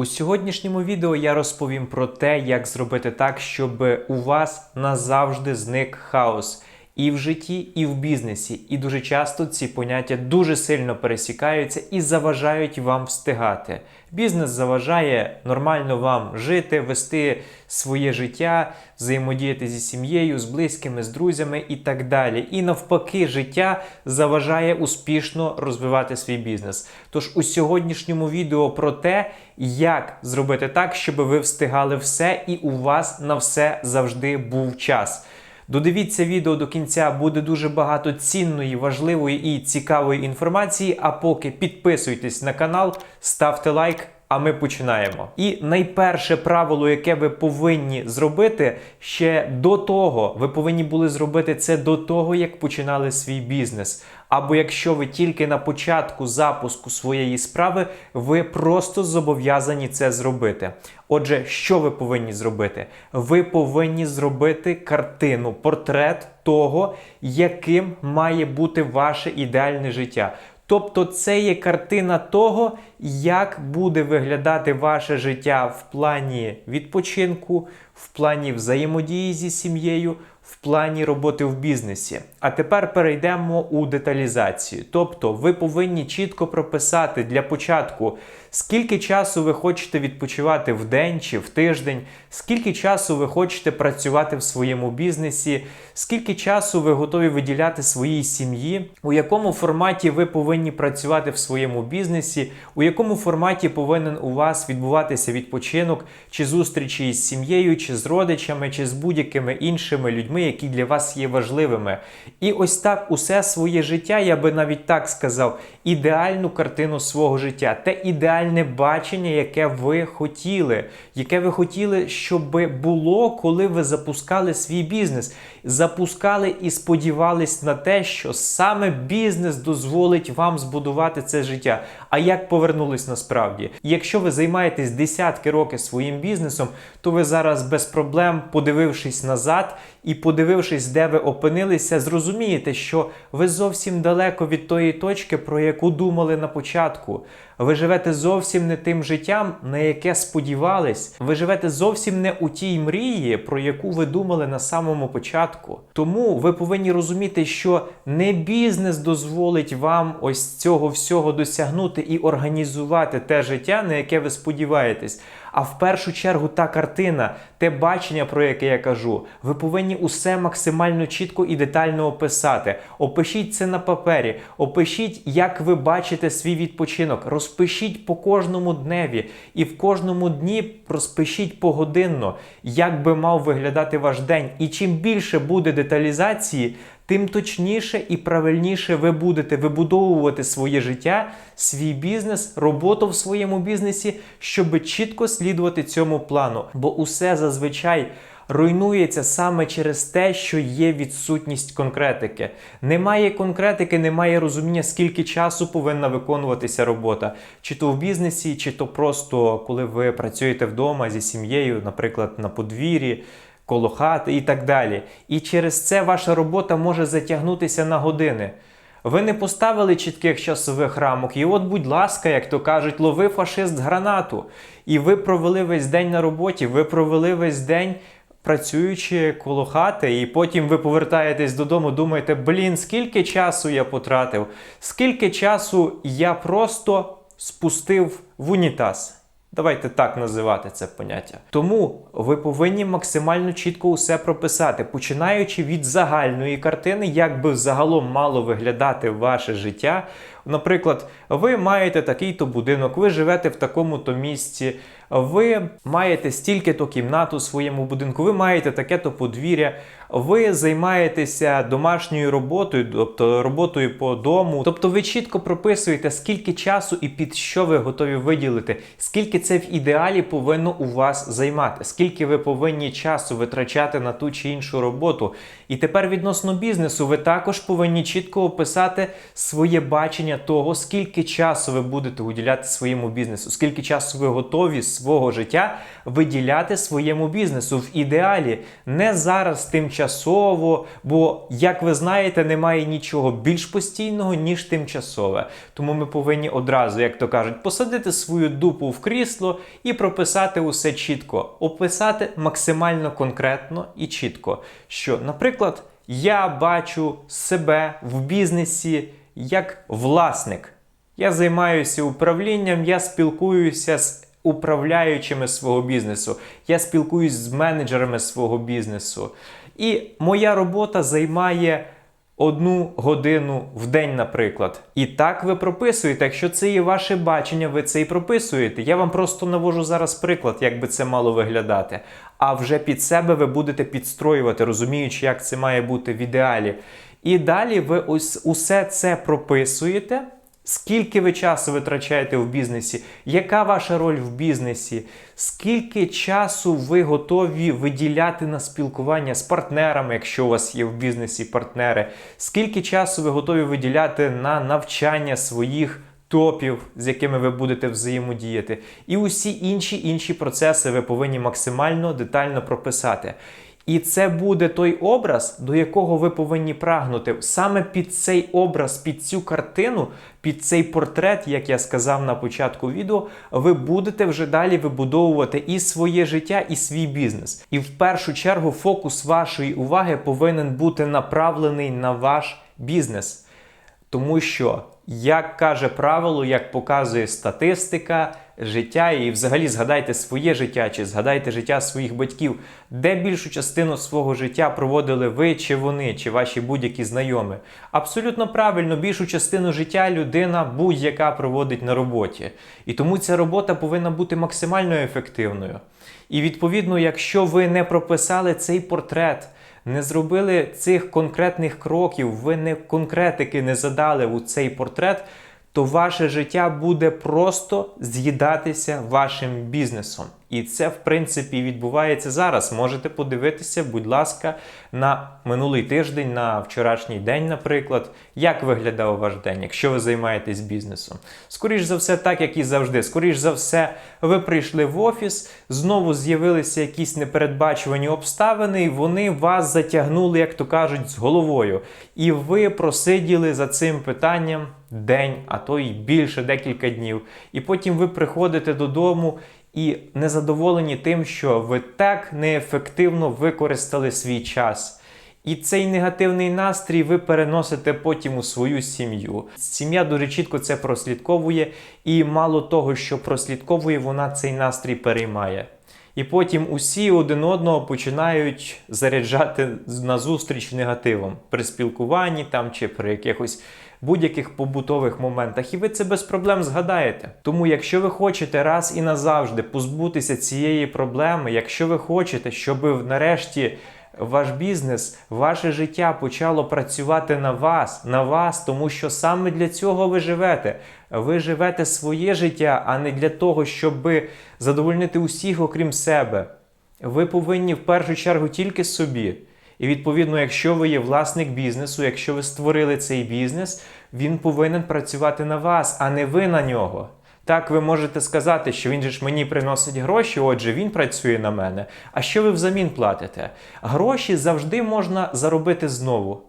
У сьогоднішньому відео я розповім про те, як зробити так, щоб у вас назавжди зник хаос і в житті, і в бізнесі. І дуже часто ці поняття дуже сильно пересікаються і заважають вам встигати. Бізнес заважає нормально вам жити, вести своє життя, взаємодіяти зі сім'єю, з близькими, з друзями і так далі. І навпаки, життя заважає успішно розвивати свій бізнес. Тож у сьогоднішньому відео про те, як зробити так, щоб ви встигали все і у вас на все завжди був час. Додивіться відео до кінця, буде дуже багато цінної, важливої і цікавої інформації. А поки підписуйтесь на канал, ставте лайк. А ми починаємо. І найперше правило, яке ви повинні зробити ще до того, ви повинні були зробити це до того, як починали свій бізнес. Або якщо ви тільки на початку запуску своєї справи, ви просто зобов'язані це зробити. Отже, що ви повинні зробити? Ви повинні зробити картину, портрет того, яким має бути ваше ідеальне життя. Тобто це є картина того, як буде виглядати ваше життя в плані відпочинку, в плані взаємодії зі сім'єю, в плані роботи в бізнесі. А тепер перейдемо у деталізацію. Тобто, ви повинні чітко прописати для початку, скільки часу ви хочете відпочивати в день чи в тиждень, скільки часу ви хочете працювати в своєму бізнесі, скільки часу ви готові виділяти своїй сім'ї, у якому форматі ви повинні працювати в своєму бізнесі, у якому форматі повинен у вас відбуватися відпочинок, чи зустрічі із сім'єю, чи з родичами, чи з будь-якими іншими людьми, які для вас є важливими. І ось так усе своє життя, я би навіть так сказав, ідеальну картину свого життя, те ідеальне бачення, яке ви хотіли, яке ви хотіли, щоб було, коли ви запускали свій бізнес. Запускали і сподівались на те, що саме бізнес дозволить вам збудувати це життя. А як повернулись насправді? Якщо ви займаєтесь десятки років своїм бізнесом, то ви зараз без проблем, подивившись назад і подивившись, де ви опинилися, зрозумієте, що ви зовсім далеко від тої точки, про яку думали на початку. Ви живете зовсім не тим життям, на яке сподівались. Ви живете зовсім не у тій мрії, про яку ви думали на самому початку. Тому ви повинні розуміти, що не бізнес дозволить вам ось цього всього досягнути і організувати те життя, на яке ви сподіваєтесь. А в першу чергу та картина, те бачення, про яке я кажу, ви повинні усе максимально чітко і детально описати. Опишіть це на папері, опишіть, як ви бачите свій відпочинок, розпишіть по кожному дневі, і в кожному дні розпишіть погодинно, як би мав виглядати ваш день. І чим більше буде деталізації, тим точніше і правильніше ви будете вибудовувати своє життя, свій бізнес, роботу в своєму бізнесі, щоб чітко слідувати цьому плану. Бо усе зазвичай. Руйнується саме через те, що є відсутність конкретики. Немає конкретики, немає розуміння, скільки часу повинна виконуватися робота, чи то в бізнесі, чи то просто коли ви працюєте вдома зі сім'єю, наприклад, на подвір'ї коло хати і так далі. І через це ваша робота може затягнутися на години. Ви не поставили чітких часових рамок, і от, будь ласка, як то кажуть, лови фашист гранату. І ви провели весь день на роботі, ви провели весь день. Працюючи коло хати, і потім ви повертаєтесь додому, думаєте, блін, скільки часу я потратив, скільки часу я просто спустив в унітаз. Давайте так називати це поняття. Тому ви повинні максимально чітко усе прописати, починаючи від загальної картини, як би загалом мало виглядати ваше життя. Наприклад, ви маєте такий-то будинок, ви живете в такому-то місці, ви маєте стільки-то кімнат у своєму будинку, ви маєте таке-то подвір'я, ви займаєтеся домашньою роботою, тобто роботою по дому. Тобто ви чітко прописуєте, скільки часу і під що ви готові виділити, скільки це в ідеалі повинно у вас займати, скільки ви повинні часу витрачати на ту чи іншу роботу. І тепер відносно бізнесу, ви також повинні чітко описати своє бачення того, скільки часу ви будете уділяти своєму бізнесу, скільки часу ви готові свого життя виділяти своєму бізнесу в ідеалі, не зараз тимчасово, бо, як ви знаєте, немає нічого більш постійного, ніж тимчасове. Тому ми повинні одразу, як то кажуть, посадити свою дупу в крісло і прописати усе чітко, описати максимально конкретно і чітко. Що, наприклад, я бачу себе в бізнесі як власник. Я займаюся управлінням, я спілкуюся з управляючими свого бізнесу, я спілкуюсь з менеджерами свого бізнесу. І моя робота займає одну годину в день, наприклад. І так ви прописуєте. Якщо це є ваше бачення, ви це і прописуєте. Я вам просто навожу зараз приклад, як би це мало виглядати. А вже під себе ви будете підстроювати, розуміючи, як це має бути в ідеалі. І далі ви ось усе це прописуєте. Скільки ви часу витрачаєте в бізнесі? Яка ваша роль в бізнесі? Скільки часу ви готові виділяти на спілкування з партнерами, якщо у вас є в бізнесі партнери? Скільки часу ви готові виділяти на навчання своїх топів, з якими ви будете взаємодіяти? І усі інші інші процеси ви повинні максимально детально прописати. І це буде той образ, до якого ви повинні прагнути. Саме під цей образ, під цю картину, під цей портрет, як я сказав на початку відео, ви будете вже далі вибудовувати і своє життя, і свій бізнес. І в першу чергу фокус вашої уваги повинен бути направлений на ваш бізнес. Тому що, як каже правило, як показує статистика, життя, і взагалі згадайте своє життя, чи згадайте життя своїх батьків, де більшу частину свого життя проводили ви, чи вони, чи ваші будь-які знайомі. Абсолютно правильно, більшу частину життя людина будь-яка проводить на роботі. І тому ця робота повинна бути максимально ефективною. І відповідно, якщо ви не прописали цей портрет, не зробили цих конкретних кроків, ви не конкретики не задали у цей портрет, то ваше життя буде просто з'їдатися вашим бізнесом. І це, в принципі, відбувається зараз. Можете подивитися, будь ласка, на минулий тиждень, на вчорашній день, наприклад, як виглядав ваш день, якщо ви займаєтесь бізнесом. Скоріш за все, так як і завжди. Скоріш за все, ви прийшли в офіс, знову з'явилися якісь непередбачувані обставини, і вони вас затягнули, як то кажуть, з головою. І ви просиділи за цим питанням день, а то й більше декілька днів. І потім ви приходите додому і незадоволені тим, що ви так неефективно використали свій час. І цей негативний настрій ви переносите потім у свою сім'ю. Сім'я дуже чітко це прослідковує, і мало того, що прослідковує, вона цей настрій переймає. І потім усі один одного починають заряджати на зустріч негативом при спілкуванні там чи при якихось будь-яких побутових моментах, і ви це без проблем згадаєте. Тому, якщо ви хочете раз і назавжди позбутися цієї проблеми, якщо ви хочете, щоб нарешті ваш бізнес, ваше життя почало працювати на вас, на вас, тому що саме для цього ви живете. Ви живете своє життя, а не для того, щоб задовольнити усіх, окрім себе. Ви повинні в першу чергу тільки собі. І відповідно, якщо ви є власник бізнесу, якщо ви створили цей бізнес, він повинен працювати на вас, а не ви на нього. Так, ви можете сказати, що він же ж мені приносить гроші, отже, він працює на мене. А що ви взамін платите? Гроші завжди можна заробити знову.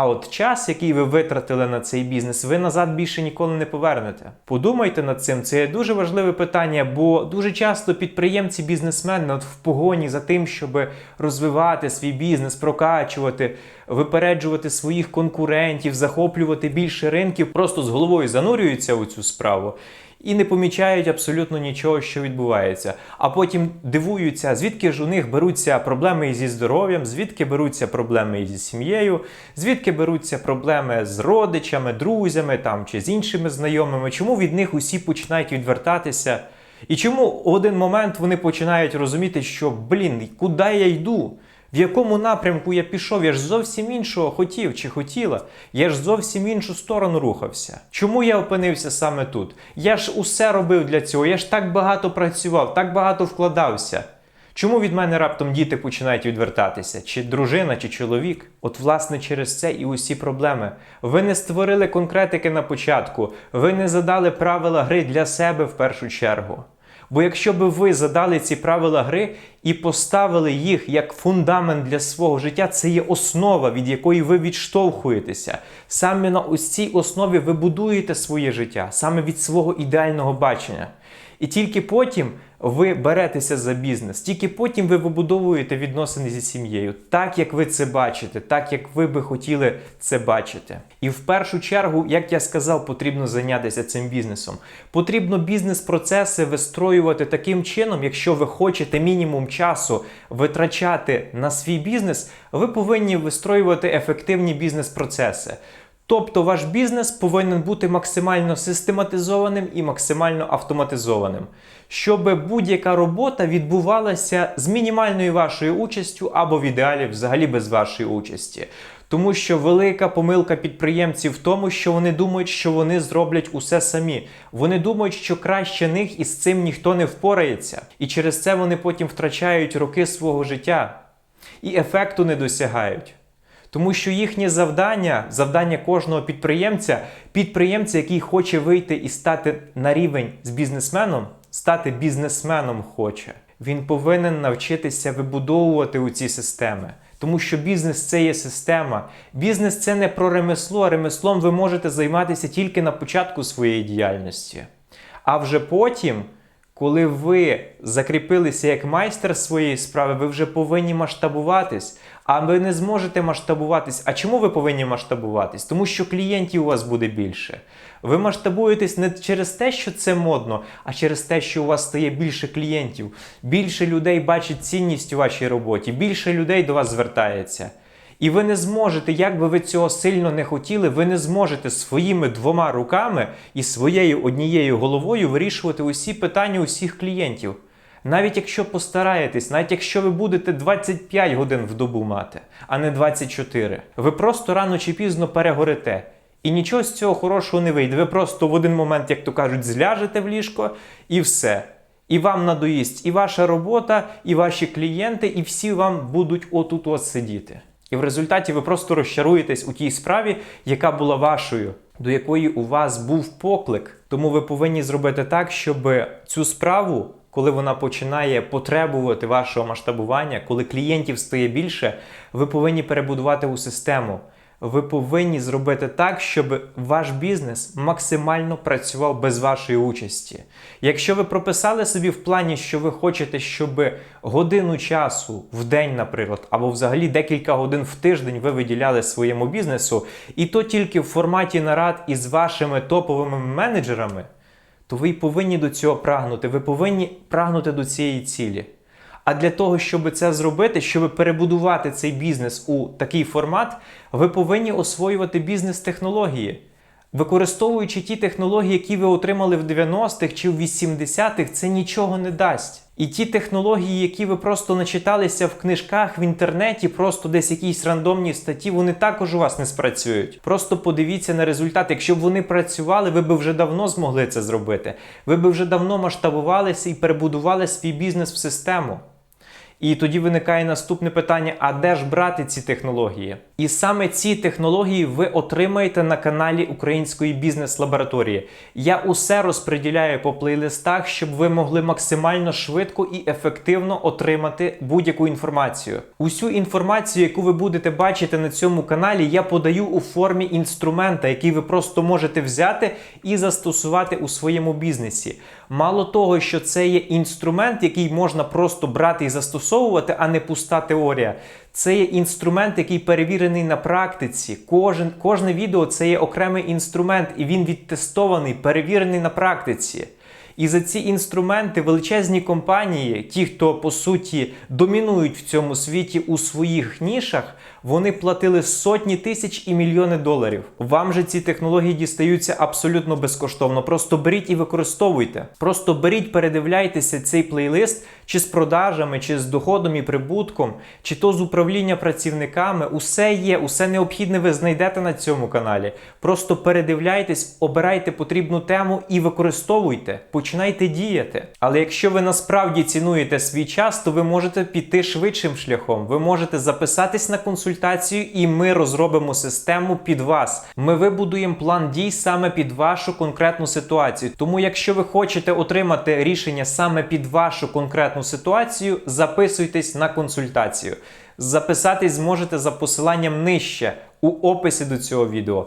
А от час, який ви витратили на цей бізнес, ви назад більше ніколи не повернете. Подумайте над цим, це дуже важливе питання, бо дуже часто підприємці, бізнесмени от в погоні за тим, щоб розвивати свій бізнес, прокачувати, випереджувати своїх конкурентів, захоплювати більше ринків, просто з головою занурюються у цю справу. І не помічають абсолютно нічого, що відбувається. А потім дивуються, звідки ж у них беруться проблеми зі здоров'ям, звідки беруться проблеми зі сім'єю, звідки беруться проблеми з родичами, друзями там чи з іншими знайомими, чому від них усі починають відвертатися? І чому в один момент вони починають розуміти, що блін, куди я йду? В якому напрямку я пішов, я ж зовсім іншого хотів чи хотіла. Я ж зовсім іншу сторону рухався. Чому я опинився саме тут? Я ж усе робив для цього, я ж так багато працював, так багато вкладався. Чому від мене раптом діти починають відвертатися? Чи дружина, чи чоловік? От, власне, через це і усі проблеми. Ви не створили конкретики на початку, ви не задали правила гри для себе в першу чергу. Бо якщо би ви задали ці правила гри і поставили їх як фундамент для свого життя, це є основа, від якої ви відштовхуєтеся. Саме на ось цій основі ви будуєте своє життя, саме від свого ідеального бачення. І тільки потім ви беретеся за бізнес, тільки потім ви вибудовуєте відносини зі сім'єю, так як ви це бачите, так як ви би хотіли це бачити. І в першу чергу, як я сказав, потрібно зайнятися цим бізнесом. Потрібно бізнес-процеси вистроювати таким чином, якщо ви хочете мінімум часу витрачати на свій бізнес, ви повинні вистроювати ефективні бізнес-процеси. Тобто ваш бізнес повинен бути максимально систематизованим і максимально автоматизованим, щоб будь-яка робота відбувалася з мінімальною вашою участю або в ідеалі взагалі без вашої участі. Тому що велика помилка підприємців в тому, що вони думають, що вони зроблять усе самі. Вони думають, що краще них і з цим ніхто не впорається. І через це вони потім втрачають роки свого життя і ефекту не досягають. Тому що їхнє завдання, завдання кожного підприємця, підприємця, який хоче вийти і стати на рівень з бізнесменом, стати бізнесменом хоче. Він повинен навчитися вибудовувати у ці системи. Тому що бізнес це є система. Бізнес це не про ремесло, а ремеслом ви можете займатися тільки на початку своєї діяльності. А вже потім, коли ви закріпилися як майстер своєї справи, ви вже повинні масштабуватись. А ви не зможете масштабуватись. А чому ви повинні масштабуватись? Тому що клієнтів у вас буде більше. Ви масштабуєтесь не через те, що це модно, а через те, що у вас стає більше клієнтів. Більше людей бачить цінність у вашій роботі, більше людей до вас звертається. І ви не зможете, як би ви цього сильно не хотіли, ви не зможете своїми двома руками і своєю однією головою вирішувати усі питання усіх клієнтів. Навіть якщо постараєтесь, навіть якщо ви будете 25 годин в добу мати, а не 24, ви просто рано чи пізно перегорите. І нічого з цього хорошого не вийде. Ви просто в один момент, як то кажуть, зляжете в ліжко і все. І вам надоїсть і ваша робота, і ваші клієнти, і всі вам будуть отут от сидіти. І в результаті ви просто розчаруєтесь у тій справі, яка була вашою, до якої у вас був поклик. Тому ви повинні зробити так, щоб цю справу коли вона починає потребувати вашого масштабування, коли клієнтів стає більше, ви повинні перебудувати у систему. Ви повинні зробити так, щоб ваш бізнес максимально працював без вашої участі. Якщо ви прописали собі в плані, що ви хочете, щоб годину часу в день, наприклад, або взагалі декілька годин в тиждень ви виділяли своєму бізнесу, і то тільки в форматі нарад із вашими топовими менеджерами то ви й повинні до цього прагнути. Ви повинні прагнути до цієї цілі. А для того, щоб це зробити, щоб перебудувати цей бізнес у такий формат, ви повинні освоювати бізнес-технології. Використовуючи ті технології, які ви отримали в 90-х чи в 80-х, це нічого не дасть. І ті технології, які ви просто начиталися в книжках в інтернеті, просто десь якісь рандомні статті, вони також у вас не спрацюють. Просто подивіться на результат. Якщо б вони працювали, ви б вже давно змогли це зробити. Ви б вже давно масштабувалися і перебудували свій бізнес в систему. І тоді виникає наступне питання: а де ж брати ці технології? І саме ці технології ви отримаєте на каналі Української бізнес-лабораторії. Я усе розподіляю по плейлистах, щоб ви могли максимально швидко і ефективно отримати будь-яку інформацію. Усю інформацію, яку ви будете бачити на цьому каналі, я подаю у формі інструмента, який ви просто можете взяти і застосувати у своєму бізнесі. Мало того, що це є інструмент, який можна просто брати і застосовувати, а не пуста теорія. Це є інструмент, який перевірений на практиці. Кожен, Кожне відео це є окремий інструмент, і він відтестований, перевірений на практиці. І за ці інструменти величезні компанії, ті, хто по суті домінують в цьому світі у своїх нішах, вони платили сотні тисяч і мільйони доларів. Вам же ці технології дістаються абсолютно безкоштовно. Просто беріть і використовуйте. Просто беріть, передивляйтеся цей плейлист, чи з продажами, чи з доходом і прибутком, чи то з управління працівниками. Усе є, усе необхідне ви знайдете на цьому каналі. Просто передивляйтесь, обирайте потрібну тему і використовуйте починайте діяти. Але якщо ви насправді цінуєте свій час, то ви можете піти швидшим шляхом. Ви можете записатись на консультацію, і ми розробимо систему під вас. Ми вибудуємо план дій саме під вашу конкретну ситуацію. Тому, якщо ви хочете отримати рішення саме під вашу конкретну ситуацію, записуйтесь на консультацію. Записатись зможете за посиланням нижче у описі до цього відео.